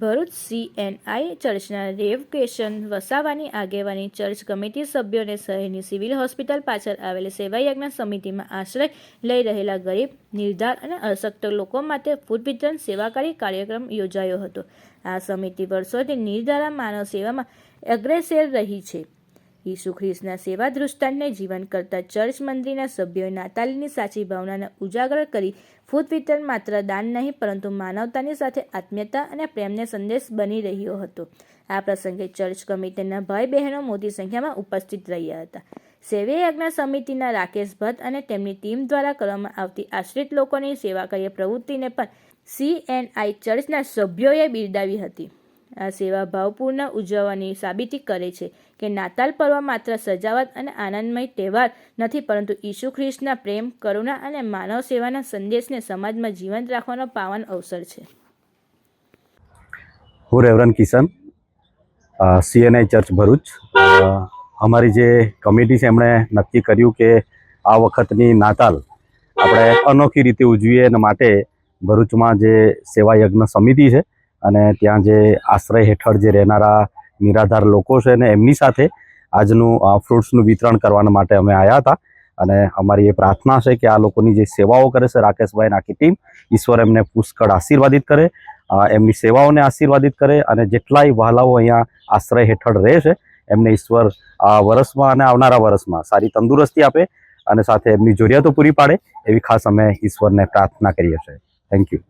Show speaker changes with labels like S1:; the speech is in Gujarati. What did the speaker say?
S1: ભરૂચ સીએનઆઈ ચર્ચના રેવકેશન વસાવાની આગેવાની ચર્ચ કમિટી સભ્યોને શહેરની સિવિલ હોસ્પિટલ પાછળ આવેલી સેવાયજ્ઞ સમિતિમાં આશ્રય લઈ રહેલા ગરીબ, નિર્ધાર અને અશક્ત લોકો માટે ફૂડ વિતરણ સેવાકારી કાર્યક્રમ યોજાયો હતો. આ સમિતિ વર્ષોથી નિર્ધારા માનવ સેવામાં અગ્રેસર રહી છે. ઈસુ ખ્રિસ્તના સેવા દૃષ્ટાંતને જીવન કરતા ચર્ચ મંદિરના સભ્યોએ નાતાલીની સાચી ભાવનાને ઉજાગર કરી ફૂટ વિતરણ માત્ર દાન નહીં, પરંતુ માનવતાની સાથે આત્મીયતા અને પ્રેમને સંદેશ બની રહ્યો હતો. આ પ્રસંગે ચર્ચ કમિટીના ભાઈ બહેનો મોટી સંખ્યામાં ઉપસ્થિત રહ્યા હતા. સેવા યજ્ઞ સમિતિના રાકેશ ભટ્ટ અને તેમની ટીમ દ્વારા કરવામાં આવતી આશ્રિત લોકોની સેવા કાર્ય પ્રવૃત્તિને પણ સીએનઆઈ ચર્ચના સભ્યોએ બિરદાવી હતી. આ સેવા ભાવપૂર્ણ ઉજવવાની સાબિતી કરે છે કે નાતાલ પર્વ માત્ર સજાવટ અને આનંદમય તહેવાર નથી, પરંતુ ઈસુ ખ્રિસ્તના પ્રેમ, કરુણા અને માનવ સેવાના સંદેશને સમાજમાં જીવંત રાખવાનો પાવન અવસર છે.
S2: હું reverend Kishan CNI church Bharuch. અમારી જે કમિટી છે, એમણે નક્કી કર્યું કે આ વખતની નાતાલ આપણે અનોખી રીતે ઉજવીએ એના માટે ભરૂચમાં જે સેવા યજ્ઞ સમિતિ છે અને ત્યાં જે આશ્રય હેઠળ જે રહેનારા નિરાધાર લોકો છે ને એમની સાથે આજનું ફ્રૂટ્સનું વિતરણ કરવાના માટે અમે આવ્યા હતા. અને અમારી એ પ્રાર્થના છે કે આ લોકોની જે સેવાઓ કરે છે રાકેશભાઈ આખી ટીમ, ઈશ્વર એમને પુષ્કળ આશીર્વાદિત કરે એમની સેવાઓને આશીર્વાદિત કરે અને જેટલાય વહાલાઓ અહીંયા આશ્રય હેઠળ રહે છે, એમને ઈશ્વર આ વર્ષમાં અને આવનારા વર્ષમાં સારી તંદુરસ્તી આપે અને સાથે એમની જરૂરિયાતો પૂરી પાડે, એવી ખાસ અમે ઈશ્વરને પ્રાર્થના કરીએ છીએ. Thank you